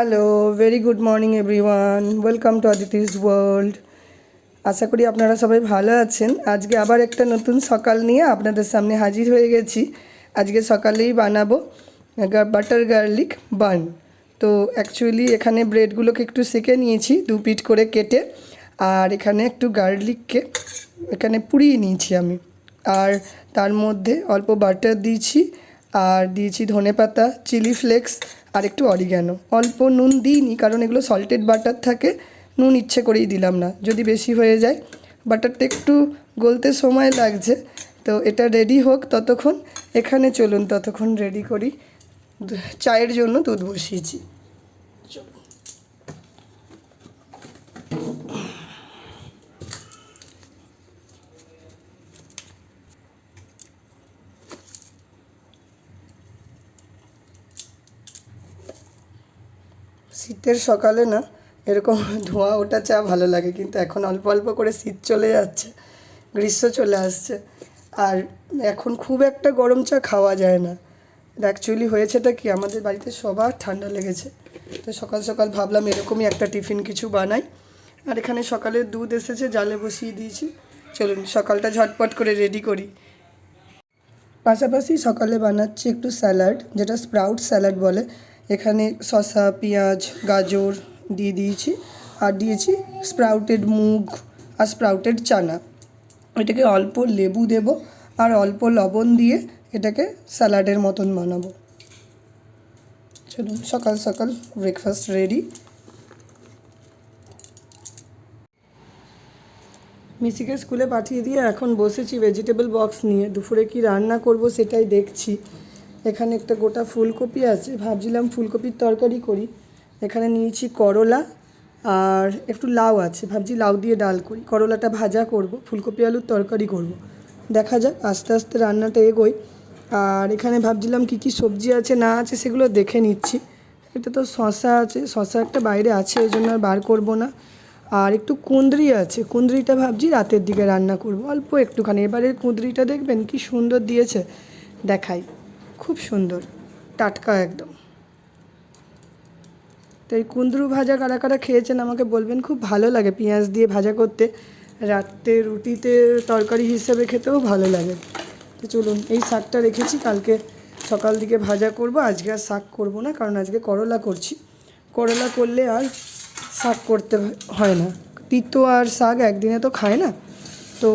Hello very good morning everyone welcome to Aditi's world আশা করি আপনারা সবাই ভালো আছেন। আজকে আবার একটা নতুন সকাল নিয়ে আপনাদের সামনে হাজির হয়ে গেছি। আজকে সকালেই বানাবো বাটার গার্লিক বান তো অ্যাকচুয়ালি এখানে ব্রেডগুলোকে একটু সেকে নিয়েছি, দু পিট করে কেটে, আর এখানে একটু গার্লিককে এখানে পুড়িয়ে নিয়েছি আমি। আর তার মধ্যে অল্প বাটার দিয়েছি, আর দিয়েছি ধনেপাতা চিলি ফ্লেক্স আর একটু অরিগ্যানো। অল্প নুন দিইনি, কারণ এগুলো সল্টেড বাটার থাকে, নুন ইচ্ছে করেই দিলাম না। যদি বেশি হয়ে যায় বাটারটা একটু গলতে সময় লাগছে, তো এটা রেডি হোক ততক্ষণ। এখানে চলুন, ততক্ষণ রেডি করি। চায়ের জন্য দুধ বসিয়েছি। শীতের সকালে না এরকম ধোঁয়া ওঠা চা ভালো লাগে, কিন্তু এখন অল্প অল্প করে শীত চলে যাচ্ছে, গ্রীষ্ম চলে আসছে। আর এখন খুব একটা গরম চা খাওয়া যায় না। অ্যাকচুয়ালি হয়েছেটা কি, আমাদের বাড়িতে সবার ঠান্ডা লেগেছে। তো সকাল সকাল ভাবলাম এরকমই একটা টিফিন কিছু বানাই। আর এখানে সকালে দুধ এসেছে, জালে বসিয়ে দিয়েছি। চলুন, সকালটা ঝটপট করে রেডি করি। পাশাপাশি সকালে বানাচ্ছি একটু স্যালাড, যেটা স্প্রাউট স্যালাড বলে। এখানে পেঁয়াজ, গাজর দিয়ে দিয়েছি আর দিয়েছি স্প্রাউটেড মুগ আর স্প্রাউটেড চানা। এটাকে অল্প লেবু দেব আর অল্প লবণ দিয়ে এটাকে স্যালাডের মতন বানাবো। চলুন, সকাল সকাল ব্রেকফাস্ট রেডি মিসিকে স্কুলে পাঠিয়ে দিয়ে এখন বসেছি ভেজিটেবল বক্স নিয়ে। দুপুরে কি রান্না করব সেটাই দেখছি। এখানে একটা গোটা ফুলকপি আছে। ভাবছিলাম ফুলকপির তরকারি করি। এখানে নিয়েছি করলা আর একটু লাউ আছে। ভাবছি লাউ দিয়ে ডাল করি। করলাটা ভাজা করব, ফুলকপি আলুর তরকারি করব। দেখা যাক, আস্তে আস্তে রান্নাটা এগোই। আর এখানে ভাবছিলাম কী কী সবজি আছে, না আছে সেগুলো দেখে নিচ্ছি। এটা তো শশা আছে শশা একটা বাইরে আছে, এই জন্য আর বার করব না। আর একটু কুঁদরি আছে। কুঁদরিটা ভাবছি রাতের দিকে রান্না করব। অল্প একটুখানি। এবারের কুঁদরিটা দেখবেন কি সুন্দর দিয়েছে। দেখাই। খুব সুন্দর, টাটকা একদম। তো এই কুঁদরু ভাজা কারা কারা খেয়েছেন আমাকে বলবেন, খুব ভালো লাগে পেঁয়াজ দিয়ে ভাজা করতে। রাত্রে রুটিতে তরকারি হিসেবে খেতেও ভালো লাগে। তো চলুন, এই শাকটা রেখেছি, কালকে সকাল দিকে ভাজা করব, আজকে আর শাক করব না, কারণ আজকে করলা করছি। করলা করলে আর শাক করতে হয় না। তিতো আর শাক একদিনে তো খায় না। তো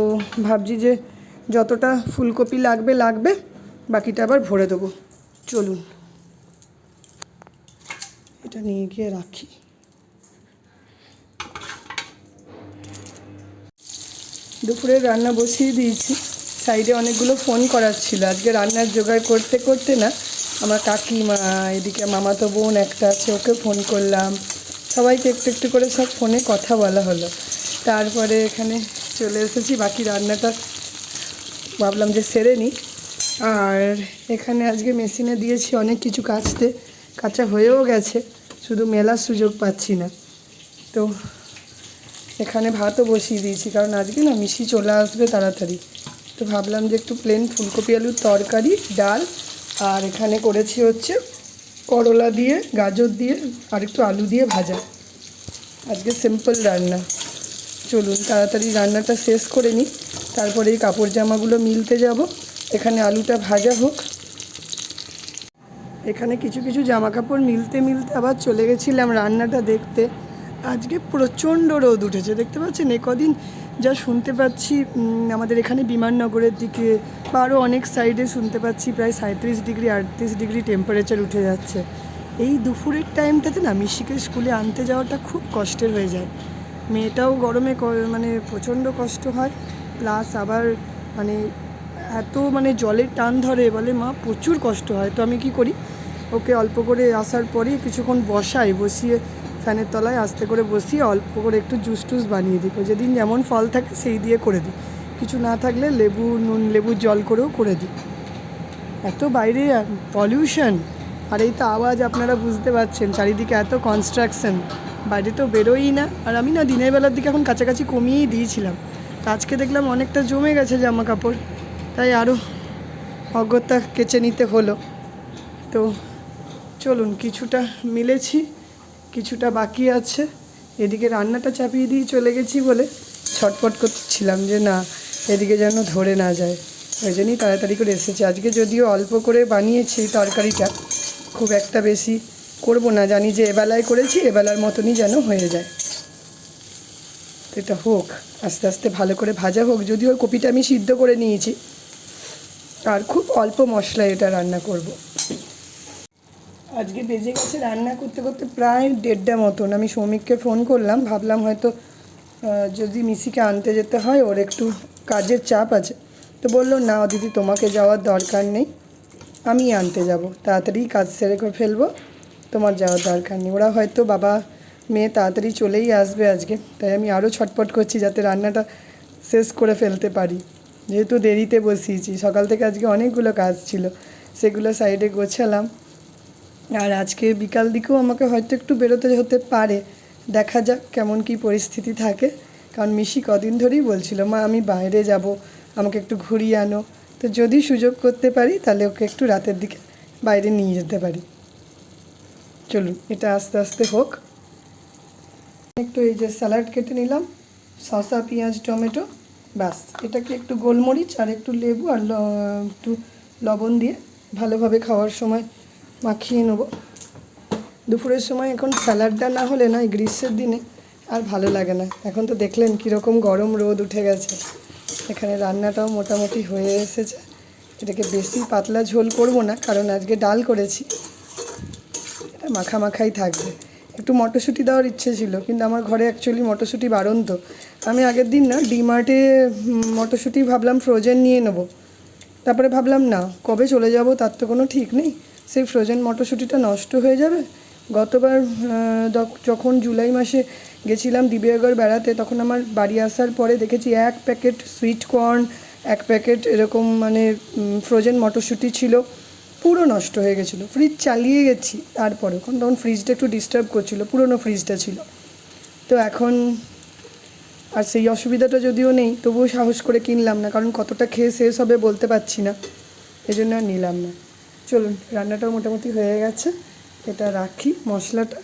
ভাবছি যে যতটা ফুলকপি লাগবে লাগবে। বাকিটা আবার ভরে দেবো। চলুন। এটা নিয়ে গিয়ে রাখি। দুপুরে রান্না বসিয়ে দিয়েছি। সাইডে অনেকগুলো ফোন করার ছিল। আজকে রান্নার জোগাড় করতে করতে না, আমার কাকিমা, এদিকে মামাতো বোন একটা আছে, ওকে ফোন করলাম। সবাইকে একটু একটু করে সব ফোনে কথা বলা হলো। তারপরে এখানে চলে এসেছি। বাকি রান্নাটা ভাবলাম যে সেরে নিই। আর এখানে আজকে মেশিনে দিয়েছি অনেক কিছু কাচতে। কাঁচা হয়েও গেছে, শুধু মেলার সুযোগ পাচ্ছি না। তো এখানে ভাতও বসিয়ে দিয়েছি, কারণ আজকে না মিশি চলে আসবে তাড়াতাড়ি। তো ভাবলাম যে একটু প্লেন ফুলকপি, আলুর তরকারি, ডাল, আর এখানে করেছি হচ্ছে করলা দিয়ে, গাজর দিয়ে, আর একটু আলু দিয়ে ভাজা। আজকে সিম্পল রান্না। চলুন তাড়াতাড়ি রান্নাটা শেষ করে নিই, তারপরে এই কাপড় জামাগুলো মিলতে যাব। এখানে আলুটা ভাজা হোক। এখানে কিছু কিছু জামা কাপড় মিলতে মিলতে আবার চলে গেছিলাম রান্নাটা দেখতে। আজকে প্রচণ্ড রোদ উঠেছে, দেখতে পাচ্ছেন? এ কদিন যা শুনতে পাচ্ছি আমাদের এখানে বিমাননগরের দিকে বা আরও অনেক সাইডে শুনতে পাচ্ছি, প্রায় সাঁত্রিশ ডিগ্রি, আটত্রিশ ডিগ্রি টেম্পারেচার উঠে যাচ্ছে। এই দুপুরের টাইমটাতে না মিশিকে স্কুলে আনতে যাওয়াটা খুব কষ্টের হয়ে যায়। মেয়েটাও গরমে মানে প্রচণ্ড কষ্ট হয়। প্লাস আবার মানে এত মানে জলের টান ধরে বলে, মা, প্রচুর কষ্ট হয়, তো আমি কি করি? ওকে অল্প করে আসার পরেই কিছুক্ষণ বসাই, বসিয়ে ফ্যানের তলায় আস্তে করে বসিয়ে অল্প করে একটু জুস টুস বানিয়ে দিই। যেদিন যেমন ফল থাকে সেই দিয়ে করে দিই। কিছু না থাকলে লেবু, নুন লেবুর জল করেও করে দিই। এত বাইরে পলিউশন। আর এই তো আওয়াজ আপনারা বুঝতে পারছেন, চারিদিকে এত কনস্ট্রাকশন বাইরে তো বেরোই না। আর আমি না দিনের বেলার দিকে এখন কাছাকাছি কমিয়েই দিয়েছিলাম। তো আজকে দেখলাম অনেকটা জমে গেছে জামা কাপড়। তাই আরও অগত্যা কেচে নিতে হলো। তো চলুন, কিছুটা মিলেছি, কিছুটা বাকি আছে। এদিকে রান্নাটা চাপিয়ে দিয়ে চলে গেছি বলে ছটফট করছিলাম যে না, এদিকে যেন ধরে না যায়। ওই জন্যই তাড়াতাড়ি করে এসেছি। আজকে যদিও অল্প করে বানিয়েছি তরকারিটা, খুব একটা বেশি করব না। জানি যে এবেলায় করেছি, এবেলার মতনই যেন হয়ে যায়। এটা হোক, আস্তে আস্তে ভালো করে ভাজা হোক। যদিও কপিটা আমি সিদ্ধ করে নিয়েছি আর খুব অল্প মশলা এটা রান্না করব। আজকে বেজে গেছে রান্না করতে করতে প্রায় দেড়টা মতন। আমি শ্রমিককে ফোন করলাম, ভাবলাম হয়তো যদি মিসিকে আনতে যেতে হয়, ওর একটু কাজের চাপ আছে। তো বলল, না দিদি, তোমাকে যাওয়ার দরকার নেই। আমি আনতে যাব। তাড়াতাড়ি কাজ সেরে করে ফেলব। তোমার যাওয়ার দরকার নেই। ওরা হয়তো বাবা, মেয়ে তাড়াতাড়ি চলেই আসবে আজকে। তাই আমি আরও ছটপট করছি যাতে রান্নাটা শেষ করে ফেলতে পারি। যেহেতু দেরিতে বসিয়েছি, সকাল থেকে আজকে অনেকগুলো কাজ ছিল, সেগুলো সাইডে গোছালাম। আর আজকে বিকাল দিকেও আমাকে হয়তো একটু বেরোতে হতে পারে, দেখা যাক কেমন কি পরিস্থিতি থাকে। কারণ মিশি কদিন ধরেই বলছিল, মা, আমি বাইরে যাব, আমাকে একটু ঘুরিয়ে আনো। তো যদি সুযোগ করতে পারি, তাহলে ওকে একটু রাতের দিকে বাইরে নিয়ে যেতে পারি। চলুন, এটা আস্তে আস্তে হোক। একটু এই যে স্যালাড কেটে নিলাম, শসা, পেঁয়াজ, টমেটো। ব্যাস, এটাকে একটু গোলমরিচ আর একটু লেবু আর একটু লবণ দিয়ে ভালোভাবে খাওয়ার সময় মাখিয়ে নেব। দুপুরের সময় এখন স্যালাডটা না হলে না এই গ্রীষ্মের দিনে আর ভালো লাগে না। এখন তো দেখলেন কীরকম গরম রোদ উঠে গেছে। এখানে রান্নাটাও মোটামুটি হয়ে এসেছে। এটাকে বেশি পাতলা ঝোল করব না, কারণ আজকে ডাল করেছি। এটা মাখা মাখাই থাকবে। একটু মটরশুঁটি দেওয়ার ইচ্ছে ছিল, কিন্তু আমার ঘরে অ্যাকচুয়ালি মটরশুঁটি বারণ তো আমি আগের দিন না ডিমার্টে মটরশুঁটি ভাবলাম ফ্রোজেন নিয়ে নেব। তারপরে ভাবলাম, না, কবে চলে যাব তার তো কোনো ঠিক নেই। সেই ফ্রোজেন মটরশুঁটিটা নষ্ট হয়ে যাবে। গতবার যখন জুলাই মাসে গেছিলাম দিবিয়াগড় বেড়াতে, তখন আমার বাড়ি আসার পরে দেখেছি এক প্যাকেট সুইট কর্ন এক প্যাকেট এরকম মানে ফ্রোজেন মটরশুঁটি ছিল। পুরো নষ্ট হয়ে গেছিল। ফ্রিজ চালিয়ে গেছি তারপরে কারণ তখন ফ্রিজটা একটু ডিস্টার্ব করছিল, পুরনো ফ্রিজটা ছিল। তো এখন আর সেই অসুবিধাটা যদিও নেই, তবুও সাহস করে কিনলাম না। কারণ কতটা খেয়ে শেষ হবে বলতে পারছি না। এই জন্য আর নিলাম না। চলুন, রান্নাটাও মোটামুটি হয়ে গেছে। এটা রাখি মশলাটা।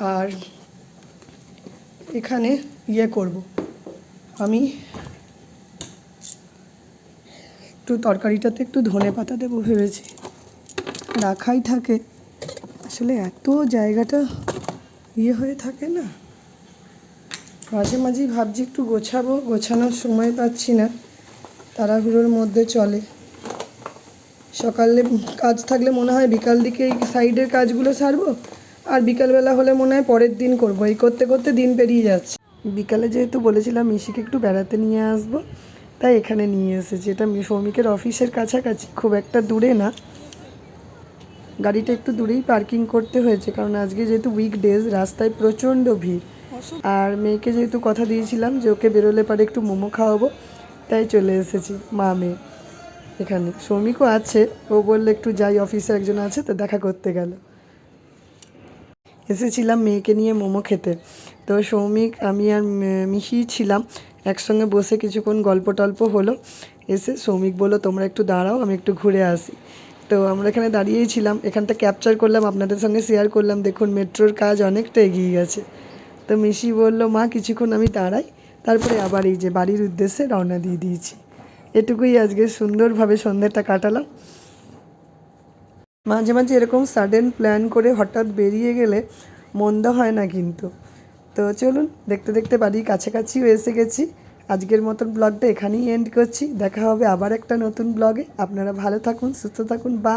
আর এখানে ইয়ে করব। আমি একটু তরকারিটাতে একটু ধনে পাতা দেবো ভেবেছি। রাখাই থাকে। আসলে এত জায়গাটা ইয়ে হয়ে থাকে না। মাঝে মাঝেই ভাবছি একটু গোছাবো, গোছানোর সময় পাচ্ছি না। তাড়াহুড়োর মধ্যে চলে। সকালে কাজ থাকলে মনে হয় বিকাল দিকে এই সাইডের কাজগুলো সারবো, আর বিকালবেলা হলে মনে হয় পরের দিন করব। এই করতে করতে দিন পেরিয়ে যাচ্ছে। বিকালে যেহেতু বলেছিলাম মিশিকে একটু বেড়াতে নিয়ে আসব, তাই এখানে নিয়ে এসেছি। এটা সৌমিকের অফিসের কাছাকাছি, খুব একটা দূরে না। গাড়িটা একটু দূরেই পার্কিং করতে হয়েছে কারণ আজকে যেহেতু উইকডেজ রাস্তায় প্রচণ্ড ভিড়। আর মেয়েকে যেহেতু কথা দিয়েছিলাম যে ওকে বেরোলে পারে একটু মোমো খাওয়াবো তাই চলে এসেছি মা মেয়ে এখানে। শ্রমিকও আছে ও বললে একটু যাই অফিসে একজন আছে তো দেখা করতে গেল। এসেছিলাম মেয়েকে নিয়ে মোমো খেতে। তো সৌমিক আমি আর মিহি ছিলাম একসঙ্গে বসে কিছুক্ষণ গল্প টল্প হলো। এসে সৌমিক বলল তোমরা একটু দাঁড়াও আমি একটু ঘুরে আসি। তো আমরা এখানে দাঁড়িয়েই ছিলাম। এখানটা ক্যাপচার করলাম, আপনাদের সঙ্গে শেয়ার করলাম। দেখুন, মেট্রোর কাজ অনেকটা এগিয়ে গেছে। তো মিশি বলল, মা, কিছুক্ষণ আমি দাঁড়াই। তারপরে আবার এই যে বাড়ির উদ্দেশ্যে রওনা দিয়ে দিয়েছি। এটুকুই আজকে সুন্দরভাবে সন্ধ্যেটা কাটালাম। মাঝে মাঝে এরকম সাডেন প্ল্যান করে হঠাৎ বেরিয়ে গেলে মন্দ হয় না কিন্তু। তো চলুন, দেখতে দেখতে বাড়ির কাছাকাছিও এসে গেছি। আজকের মতন ব্লগটা এখানেই এন্ড করছি। দেখা হবে আবার একটা নতুন ব্লগে আপনারা ভালো থাকুন, সুস্থ থাকুন বা